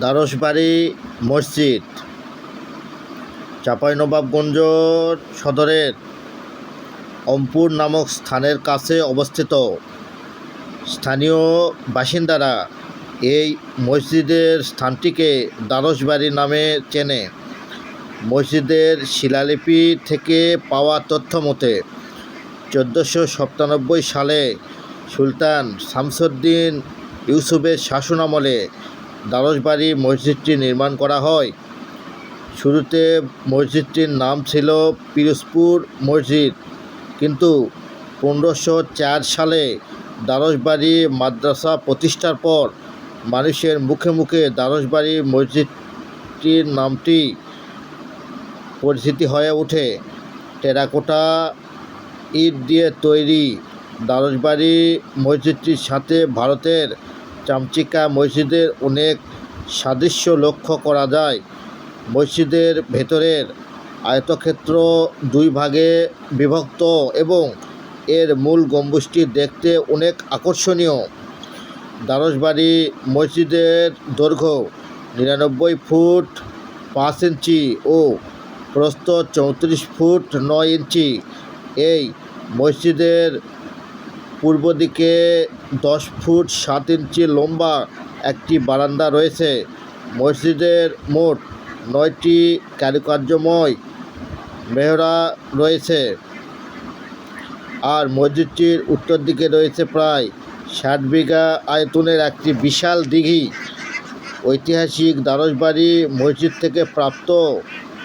দ্বারসবাড়ি মসজিদ, চাঁপাইনবাবগঞ্জ সদরের অম্পুর নামক স্থানের কাছে অবস্থিত। স্থানীয় বাসিন্দারা এই মসজিদের স্থানটিকে দ্বারসবাড়ি নামে চেনে। মসজিদের শিলালিপি থেকে পাওয়া তথ্য মতে সালে সুলতান শামসুদ্দিন ইউসুফের শাসনামলে দ্বারসবাড়ি মসজিদটি নির্মাণ করা হয়। শুরুতে মসজিদটির নাম ছিল পিরোজপুর মসজিদ, কিন্তু পনেরোশো চার সালে দ্বারসবাড়ি মাদ্রাসা প্রতিষ্ঠার পর মানুষের মুখে মুখে দ্বারসবাড়ি মসজিদটির নামটি পরিচিতি হয়ে ওঠে। টেরাকোটা ইট দিয়ে তৈরি দ্বারসবাড়ি মসজিদটির সাথে ভারতের চামচিকা মসজিদের অনেক সাদৃশ্য লক্ষ্য করা যায়। মসজিদের ভেতরের আয়তক্ষেত্র দুই ভাগে বিভক্ত এবং এর মূল গম্বুজটি দেখতে অনেক আকর্ষণীয়। দ্বারসবাড়ি মসজিদের দৈর্ঘ্য নিরানব্বই ফুট পাঁচ ইঞ্চি ও প্রস্থ চৌত্রিশ ফুট নয় ইঞ্চি। এই মসজিদের পূর্ব দিকে দশ ফুট সাত ইঞ্চি লম্বা একটি বারান্দা রয়েছে। মসজিদের মোট নয়টি কারুকার্যময় মেহরা রয়েছে আর মসজিদটির উত্তর দিকে রয়েছে প্রায় ষাট বিঘা আয়তনের একটি বিশাল দিঘি। ঐতিহাসিক দ্বারসবাড়ি মসজিদ থেকে প্রাপ্ত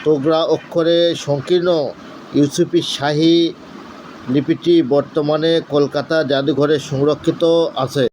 তোগরা অক্ষরে সংকীর্ণ ইউসুফি শাহী লিপিটি বর্তমানে কলকাতা জাদুঘরে সংরক্ষিত আছে।